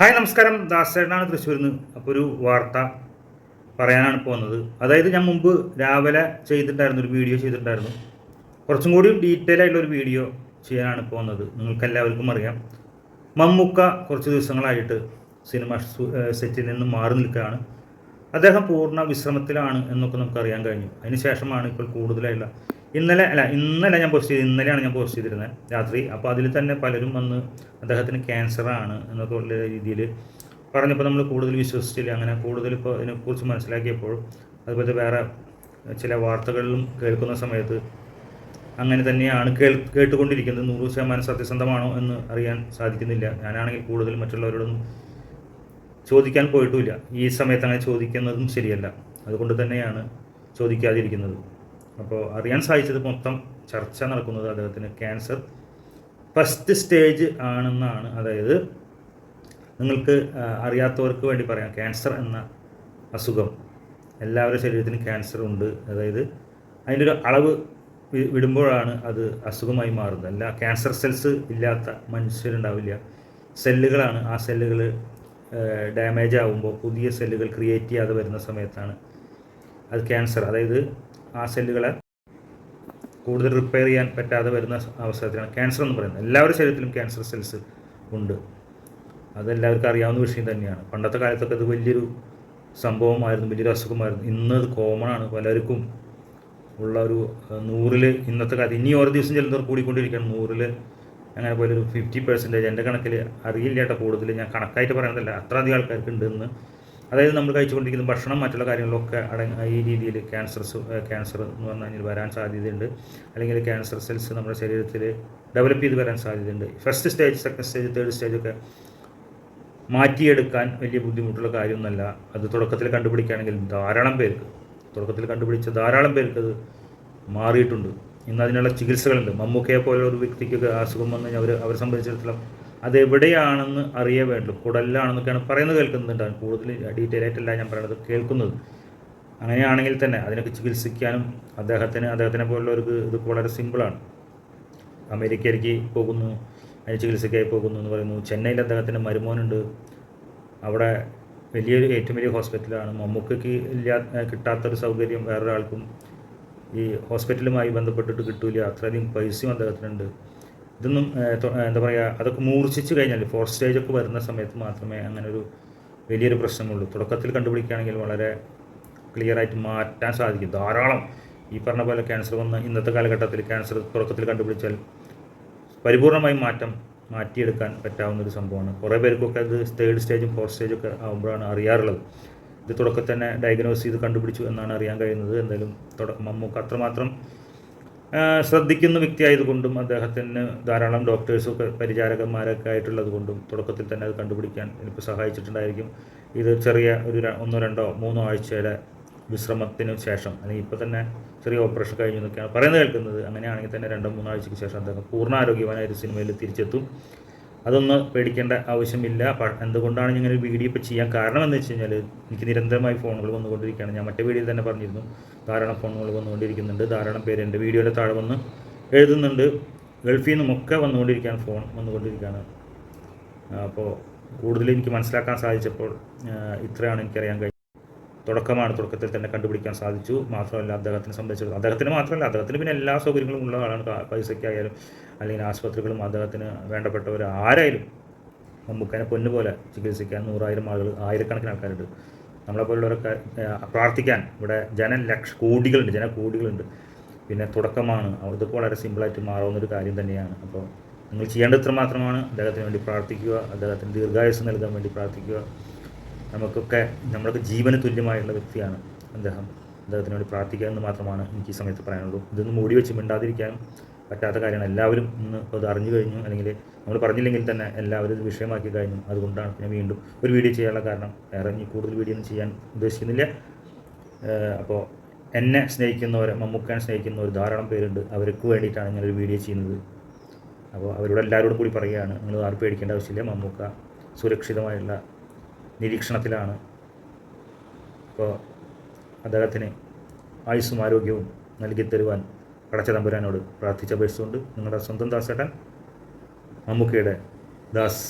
Hi നമസ്കാരം. ദാസേട്ടനാണ് തൃശ്ശൂരിൽ നിന്ന് അപ്പോൾ ഒരു വാർത്ത പറയാനാണ് പോകുന്നത്. അതായത് ഞാൻ മുമ്പ് രാവിലെ ചെയ്തിട്ടുണ്ടായിരുന്നു ഒരു വീഡിയോ ചെയ്തിട്ടുണ്ടായിരുന്നു. കുറച്ചും കൂടി ഡീറ്റെയിൽ ആയിട്ടുള്ള ഒരു വീഡിയോ ചെയ്യാനാണ് പോകുന്നത്. നിങ്ങൾക്ക് എല്ലാവർക്കും അറിയാം. മമ്മൂക്ക കുറച്ച് ദിവസങ്ങളായിട്ട് സിനിമ സെറ്റിൽ നിന്ന് മാറി നിൽക്കുകയാണ്. അദ്ദേഹം പൂർണ വിശ്രമത്തിലാണ് എന്നൊക്കെ നമുക്ക് അറിയാൻ കഴിഞ്ഞു. അതിന് ശേഷമാണ് ഇപ്പോൾ കൂടുതലായുള്ള ഇന്നലെ അല്ല ഇന്നലെ ഞാൻ പോസ്റ്റ് ചെയ്ത് ഇന്നലെയാണ് ഞാൻ പോസ്റ്റ് ചെയ്തിരുന്നത് രാത്രി. അപ്പോൾ അതിൽ തന്നെ പലരും വന്ന് അദ്ദേഹത്തിന് ക്യാൻസറാണ് എന്നൊക്കെ ഉള്ള രീതിയിൽ പറഞ്ഞപ്പോൾ നമ്മൾ കൂടുതൽ വിശ്വസിച്ചില്ല. അങ്ങനെ കൂടുതൽ ഇപ്പോൾ ഇതിനെക്കുറിച്ച് മനസ്സിലാക്കിയപ്പോൾ അതുപോലെ വേറെ ചില വാർത്തകളിലും കേൾക്കുന്ന സമയത്ത് അങ്ങനെ തന്നെയാണ് കേൾ കേട്ടുകൊണ്ടിരിക്കുന്നത്. നൂറ് ശതമാനം സത്യസന്ധമാണോ എന്ന് അറിയാൻ സാധിക്കുന്നില്ല. ഞാനാണെങ്കിൽ കൂടുതൽ മറ്റുള്ളവരോടൊന്നും ചോദിക്കാൻ പോയിട്ടുമില്ല. ഈ സമയത്ത് അങ്ങനെ ചോദിക്കുന്നതും ശരിയല്ല. അതുകൊണ്ട് തന്നെയാണ് ചോദിക്കാതിരിക്കുന്നത്. അപ്പോൾ അറിയാൻ സാധിച്ചത് മൊത്തം ചർച്ച നടക്കുന്നത് അദ്ദേഹത്തിന് ക്യാൻസർ ഫസ്റ്റ് സ്റ്റേജ് ആണെന്നാണ്. അതായത് നിങ്ങൾക്ക് അറിയാത്തവർക്ക് വേണ്ടി പറയാം ക്യാൻസർ എന്ന അസുഖം. എല്ലാവരുടെ ശരീരത്തിന് ക്യാൻസർ ഉണ്ട്. അതായത് അതിന്റെ ഒരു അളവ് വിടുമ്പോഴാണ് അത് അസുഖമായി മാറുന്നത്. അല്ല ക്യാൻസർ സെൽസ് ഇല്ലാത്ത മനുഷ്യരുണ്ടാവില്ല. സെല്ലുകളാണ് ആ സെല്ലുകൾ ഡാമേജ് ആകുമ്പോൾ പുതിയ സെല്ലുകൾ ക്രിയേറ്റ് ചെയ്യാതെ വരുന്ന സമയത്താണ് അത് ക്യാൻസർ അതായത് ആ സെല്ലുകളെ കൂടുതൽ റിപ്പയർ ചെയ്യാൻ പറ്റാതെ വരുന്ന അവസരത്തിലാണ് ക്യാൻസർ എന്ന് പറയുന്നത്. എല്ലാവരുടെ ശരീരത്തിലും ക്യാൻസർ സെൽസ് ഉണ്ട്. അതെല്ലാവർക്കും അറിയാവുന്ന വിഷയം തന്നെയാണ്. പണ്ടത്തെ കാലത്തൊക്കെ അത് വലിയൊരു സംഭവമായിരുന്നു വലിയൊരു അസുഖമായിരുന്നു. ഇന്ന് അത് കോമൺ ആണ്. പലർക്കും ഉള്ള ഒരു നൂറിൽ ഇന്നത്തെ കാലത്ത് ഇനി ഓരോ ദിവസം ചെല്ലുന്നവർ കൂടിക്കൊണ്ടിരിക്കുകയാണ്. നൂറിൽ അങ്ങനെ പോലെ ഒരു ഫിഫ്റ്റി പെർസെന്റേജ് എന്റെ കണക്കിൽ അറിയില്ല കേട്ടോ കൂടുതൽ ഞാൻ കണക്കായിട്ട് പറയുന്നതല്ല. അത്ര അധികം ആൾക്കാർക്ക് ഉണ്ടെന്ന് അതായത് നമ്മൾ കഴിച്ചുകൊണ്ടിരിക്കുന്ന ഭക്ഷണം മറ്റുള്ള കാര്യങ്ങളൊക്കെ അടങ്ങ ഈ രീതിയിൽ ക്യാൻസർ ക്യാൻസർ എന്ന് പറഞ്ഞു കഴിഞ്ഞാൽ വരാൻ സാധ്യതയുണ്ട്. അല്ലെങ്കിൽ ക്യാൻസർ സെൽസ് നമ്മുടെ ശരീരത്തിൽ ഡെവലപ്പ് ചെയ്ത് വരാൻ സാധ്യതയുണ്ട്. First stage second stage third സ്റ്റേജൊക്കെ മാറ്റിയെടുക്കാൻ വലിയ ബുദ്ധിമുട്ടുള്ള കാര്യമൊന്നുമല്ല. അത് തുടക്കത്തിൽ കണ്ടുപിടിക്കുകയാണെങ്കിൽ ധാരാളം പേർക്ക് തുടക്കത്തിൽ കണ്ടുപിടിച്ച ധാരാളം പേർക്ക് അത് മാറിയിട്ടുണ്ട്. ഇന്ന് അതിനുള്ള ചികിത്സകളുണ്ട്. മമ്മൂക്കയെ പോലെ ഒരു വ്യക്തിക്ക് അസുഖം വന്നു കഴിഞ്ഞാൽ അവർ അവരെ സംബന്ധിച്ചിടത്തോളം അത് എവിടെയാണെന്ന് അറിയേ വേണ്ടു. കുടലിലാണെന്നൊക്കെയാണ് പറയുന്നത് കേൾക്കുന്നുണ്ടാകും കൂടുതൽ ഡീറ്റെയിൽ ആയിട്ടല്ല ഞാൻ പറയുന്നത് കേൾക്കുന്നത്. അങ്ങനെയാണെങ്കിൽ തന്നെ അതിനൊക്കെ ചികിത്സിക്കാനും അദ്ദേഹത്തിന് അദ്ദേഹത്തിനെ പോലുള്ളവർക്ക് ഇത് വളരെ സിമ്പിളാണ് അമേരിക്കയിലേക്ക് പോകുന്നു അതിന് ചികിത്സയ്ക്കായി പോകുന്നു എന്ന് പറയുന്നു. ചെന്നൈയിൽ അദ്ദേഹത്തിന്റെ മരുമോനുണ്ട്. അവിടെ വലിയൊരു ഏറ്റവും വലിയ ഹോസ്പിറ്റലാണ് മമ്മൂക്കയ്ക്ക് ഇല്ലാ കിട്ടാത്തൊരു സൗകര്യം വേറൊരാൾക്കും ഈ ഹോസ്പിറ്റലുമായി ബന്ധപ്പെട്ടിട്ട് കിട്ടൂല. അത്രയധികം പൈസയും അദ്ദേഹത്തിനുണ്ട്. ഇതൊന്നും എന്താ പറയുക അതൊക്കെ മൂർച്ഛിച്ച് കഴിഞ്ഞാൽ ഫോർ സ്റ്റേജൊക്കെ വരുന്ന സമയത്ത് മാത്രമേ അങ്ങനെ ഒരു വലിയൊരു പ്രശ്നമുള്ളൂ. തുടക്കത്തിൽ കണ്ടുപിടിക്കുകയാണെങ്കിൽ വളരെ ക്ലിയറായിട്ട് മാറ്റാൻ സാധിക്കും. ധാരാളം ഈ പറഞ്ഞ പോലെ ക്യാൻസർ വന്ന ഇന്നത്തെ കാലഘട്ടത്തിൽ ക്യാൻസർ തുടക്കത്തിൽ കണ്ടുപിടിച്ചാൽ പരിപൂർണമായി മാറ്റം മാറ്റിയെടുക്കാൻ പറ്റാവുന്ന ഒരു സംഭവമാണ്. കുറേ പേർക്കൊക്കെ അത് തേർഡ് സ്റ്റേജും ഫോർത്ത് സ്റ്റേജും ഒക്കെ ആകുമ്പോഴാണ് അറിയാറുള്ളത്. ഇത് തുടക്കത്തിൽ തന്നെ ഡയഗ്നോസ് ചെയ്ത് കണ്ടുപിടിച്ചു എന്നാണ് അറിയാൻ കഴിയുന്നത്. എന്തായാലും തുടക്കം മമ്മൂക്ക് അത്രമാത്രം ശ്രദ്ധിക്കുന്ന വ്യക്തിയായതുകൊണ്ടും അദ്ദേഹത്തിന് ധാരാളം ഡോക്ടേഴ്സൊക്കെ പരിചാരകന്മാരൊക്കെ ആയിട്ടുള്ളത് കൊണ്ടും തുടക്കത്തിൽ തന്നെ അത് കണ്ടുപിടിക്കാൻ എനിക്ക് സഹായിച്ചിട്ടുണ്ടായിരിക്കും. ഇത് ചെറിയ ഒരു ഒന്നോ രണ്ടോ മൂന്നോ ആഴ്ചയുടെ വിശ്രമത്തിന് ശേഷം അല്ലെങ്കിൽ ഇപ്പോൾ തന്നെ ചെറിയ ഓപ്പറേഷൻ കഴിഞ്ഞു എന്നൊക്കെയാണ് പറയുന്നത് കേൾക്കുന്നത്. അങ്ങനെയാണെങ്കിൽ തന്നെ രണ്ടോ മൂന്നോ ആഴ്ചയ്ക്ക് ശേഷം അദ്ദേഹം പൂർണ ആരോഗ്യവാനായ ഒരു സിനിമയിൽ തിരിച്ചെത്തും. അതൊന്ന് പേടിക്കേണ്ട ആവശ്യമില്ല. എന്തുകൊണ്ടാണ് ഇങ്ങനെ ഒരു വീഡിയോ ഇപ്പോൾ ചെയ്യാൻ കാരണം എന്ന് വെച്ച് കഴിഞ്ഞാൽ എനിക്ക് നിരന്തരമായി ഫോണുകൾ വന്നുകൊണ്ടിരിക്കുകയാണ്. ഞാൻ മറ്റേ വീഡിയോയിൽ തന്നെ പറഞ്ഞിരുന്നു. ധാരാളം ഫോണുകൾ വന്നുകൊണ്ടിരിക്കുന്നുണ്ട്. ധാരാളം പേര് എന്റെ വീഡിയോയുടെ താഴെ വന്ന് എഴുതുന്നുണ്ട്. ഗൾഫിൽ നിന്നുമൊക്കെ വന്നുകൊണ്ടിരിക്കുകയാണ് ഫോൺ വന്നുകൊണ്ടിരിക്കുകയാണ്. അപ്പോൾ കൂടുതൽ എനിക്ക് മനസ്സിലാക്കാൻ സാധിച്ചപ്പോൾ ഇത്രയാണ് എനിക്കറിയാൻ കഴിഞ്ഞത് തുടക്കമാണ് തുടക്കത്തിൽ തന്നെ കണ്ടുപിടിക്കാൻ സാധിച്ചു. മാത്രമല്ല അദ്ദേഹത്തിനെ സംബന്ധിച്ചിടത്തോളം അദ്ദേഹത്തിന് മാത്രമല്ല അദ്ദേഹത്തിന് പിന്നെ എല്ലാ സൗകര്യങ്ങളും ഉള്ള ആളാണ്. കാ- പൈസയ്ക്കായാലും അല്ലെങ്കിൽ ആശുപത്രികളും അദ്ദേഹത്തിന് വേണ്ടപ്പെട്ടവർ ആരായാലും മമ്മൂക്കനെ പൊന്നുപോലെ ചികിത്സിക്കാൻ നൂറായിരം ആളുകൾ ആയിരക്കണക്കിന് ആൾക്കാരുണ്ട്. നമ്മളെപ്പോലുള്ളവരൊക്കെ പ്രാർത്ഥിക്കാൻ ഇവിടെ ജന ലക്ഷ കോടികളുണ്ട് ജനകോടികളുണ്ട്. പിന്നെ തുടക്കമാണ് ഇതൊക്കെ വളരെ സിമ്പിളായിട്ട് മാറാവുന്ന ഒരു കാര്യം തന്നെയാണ്. അപ്പോൾ നിങ്ങൾ ചെയ്യേണ്ടത്ര മാത്രമാണ് അദ്ദേഹത്തിന് വേണ്ടി പ്രാർത്ഥിക്കുക അദ്ദേഹത്തിന് ദീർഘായുസ് നൽകാൻ വേണ്ടി പ്രാർത്ഥിക്കുക. നമുക്കൊക്കെ നമ്മളൊക്കെ ജീവന് തുല്യമായുള്ള വ്യക്തിയാണ് അദ്ദേഹം. അദ്ദേഹത്തിന് വേണ്ടി പ്രാർത്ഥിക്കുക എന്ന് മാത്രമാണ് എനിക്ക് ഈ സമയത്ത് പറയാനുള്ളൂ. ഇതൊന്നും മൂടി വെച്ച് മിണ്ടാതിരിക്കാനും പറ്റാത്ത കാര്യമാണ്. എല്ലാവരും ഇന്ന് അത് അറിഞ്ഞു കഴിഞ്ഞു. അല്ലെങ്കിൽ നമ്മൾ പറഞ്ഞില്ലെങ്കിൽ തന്നെ എല്ലാവരും ഇത് വിഷയമാക്കി കഴിഞ്ഞു. അതുകൊണ്ടാണ് പിന്നെ വീണ്ടും ഒരു വീഡിയോ ചെയ്യാനുള്ള കാരണം. വേറെ ഇനി കൂടുതൽ വീഡിയോ ഒന്നും ചെയ്യാൻ ഉദ്ദേശിക്കുന്നില്ല. അപ്പോൾ എന്നെ സ്നേഹിക്കുന്നവർ സ്നേഹിക്കുന്ന സ്നേഹിക്കുന്നവർ ധാരാളം പേരുണ്ട്. അവർക്ക് വേണ്ടിയിട്ടാണ് ഞാനൊരു വീഡിയോ ചെയ്യുന്നത്. അപ്പോൾ അവരോട് എല്ലാവരോടും കൂടി പറയുകയാണ്. നിങ്ങൾ ആരും പേടിക്കേണ്ട ആവശ്യമില്ല. മമ്മൂക്ക സുരക്ഷിതമായുള്ള നിരീക്ഷണത്തിലാണ്. അപ്പോൾ അദ്ദേഹത്തിന് ആയുസ്സും ആരോഗ്യവും നൽകി തരുവാൻ പടച്ച തമ്പുരാനോട് പ്രാർത്ഥിച്ചപേക്ഷിച്ചുകൊണ്ട് നിങ്ങളുടെ സ്വന്തം ദാസേട്ടൻ മമ്മൂക്കയുടെ ദാസ്